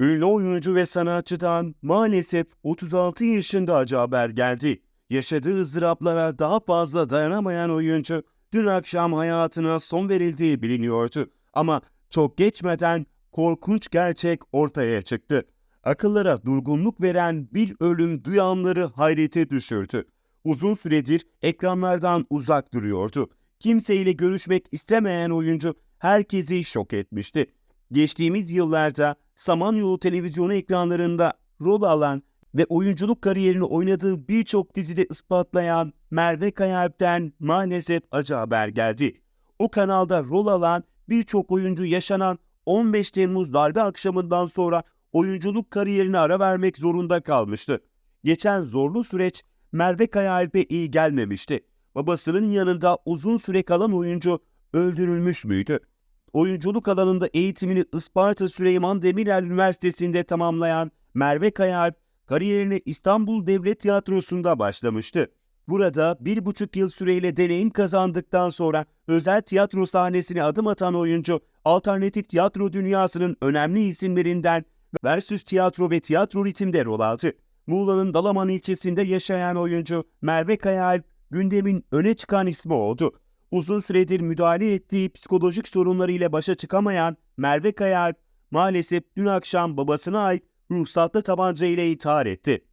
Ünlü oyuncu ve sanatçıdan maalesef 36 yaşında acı haber geldi. Yaşadığı ızdıraplara daha fazla dayanamayan oyuncu dün akşam hayatına son verildiği biliniyordu. Ama çok geçmeden korkunç gerçek ortaya çıktı. Akıllara durgunluk veren bir ölüm duyanları hayrete düşürdü. Uzun süredir ekranlardan uzak duruyordu. Kimseyle görüşmek istemeyen oyuncu herkesi şok etmişti. Geçtiğimiz yıllarda Samanyolu televizyonu ekranlarında rol alan ve oyunculuk kariyerini oynadığı birçok dizide ispatlayan Merve Kayalp'ten maalesef acı haber geldi. O kanalda rol alan birçok oyuncu yaşanan 15 Temmuz darbe akşamından sonra oyunculuk kariyerine ara vermek zorunda kalmıştı. Geçen zorlu süreç Merve Kayalp'e iyi gelmemişti. Babasının yanında uzun süre kalan oyuncu öldürülmüş müydü? Oyunculuk alanında eğitimini Isparta Süleyman Demirel Üniversitesi'nde tamamlayan Merve Kayalp, kariyerine İstanbul Devlet Tiyatrosu'nda başlamıştı. Burada bir buçuk yıl süreyle deneyim kazandıktan sonra özel tiyatro sahnesine adım atan oyuncu, alternatif tiyatro dünyasının önemli isimlerinden Versus Tiyatro ve Tiyatro Ritim'de rol aldı. Muğla'nın Dalaman ilçesinde yaşayan oyuncu Merve Kayalp, gündemin öne çıkan ismi oldu. Uzun süredir müdahale ettiği psikolojik sorunlarıyla başa çıkamayan Merve Kayalp, maalesef dün akşam babasına ait ruhsatlı tabanca ile intihar etti.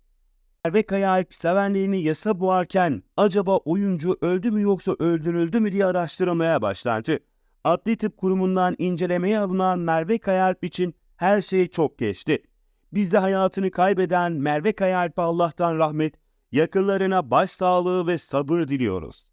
Merve Kayalp sevenlerini yasa boğarken acaba oyuncu öldü mü yoksa öldürüldü mü diye araştırmaya başlandı. Adli Tıp Kurumu'ndan incelemeye alınan Merve Kayalp için her şey çok geçti. Biz de hayatını kaybeden Merve Kayalp'e Allah'tan rahmet, yakınlarına başsağlığı ve sabır diliyoruz.